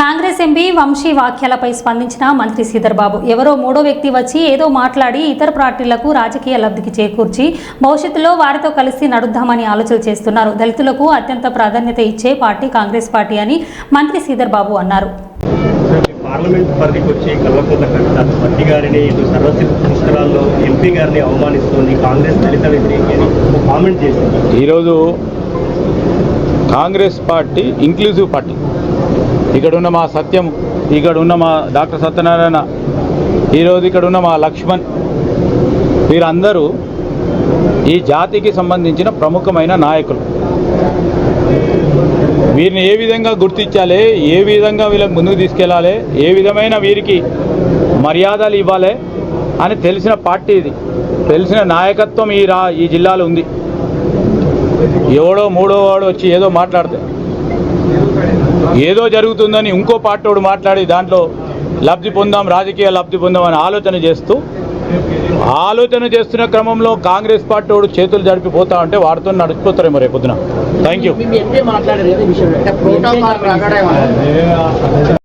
Congress MP Vamsi వాక్యాలపై స్పందించిన మంత్రి శ్రీధర్ బాబు ఎవరో మూడో వ్యక్తి వచ్చి ఏదో మాట్లాడి ఇతర పార్టీలకు రాజకీయ లబ్ధికి చేకూర్చి భవిష్యత్తులో వారితో కలిసి నడుద్దామని ఆలోచన చేస్తున్నారు. దళితులకు అత్యంత ప్రాధాన్యత ఇచ్చే పార్టీ కాంగ్రెస్ పార్టీ అని మంత్రి శ్రీధర్ బాబు అన్నారు పార్లమెంట్ పరిధికి వచ్చి కల్వకుంట్ల కవిత పత్తి గారిని ఇటు సర్వశిల్ప పుష్కరాల్లో ఎంపీ గారిని అవమానిస్తోంది కాంగ్రెస్ దళిత వ్యతిరేకి అని ఒక కామెంట్ చేసింది ఈరోజు కాంగ్రెస్ పార్టీ ఇంక్లూజివ్ పార్టీ. ఇక్కడ ఉన్న మా సత్యం ఇక్కడ ఉన్న మా డాక్టర్ సత్యనారాయణ ఈరోజు ఇక్కడ ఉన్న మా లక్ష్మణ్ వీరందరూ ఈ జాతికి సంబంధించిన ప్రముఖమైన నాయకులు. వీరిని ఏ విధంగా గుర్తించాలి ఏ విధంగా వీళ్ళకి ముందుకు తీసుకెళ్ళాలి ఏ విధమైన వీరికి మర్యాదలు ఇవ్వాలి అని తెలిసిన పార్టీ ఇది. తెలిసిన నాయకత్వం ఈ రా ఈ జిల్లాలో ఉంది. ఎవడో మూడో వాడు వచ్చి ఏదో మాట్లాడితే ఏదో జరుగుతుందని ఇంకో పార్టీవాడు మాట్లాడి దాంట్లో లబ్ధి పొందాం రాజకీయ లబ్ధి పొందాం అని ఆలోచన చేస్తూ ఆలోచన చేస్తున్న క్రమంలో కాంగ్రెస్ పార్టీ వాడు చేతులు జరిపిపోతా ఉంటే వాడితో నడిచిపోతారేమో రేపొద్దున థ్యాంక్ యూ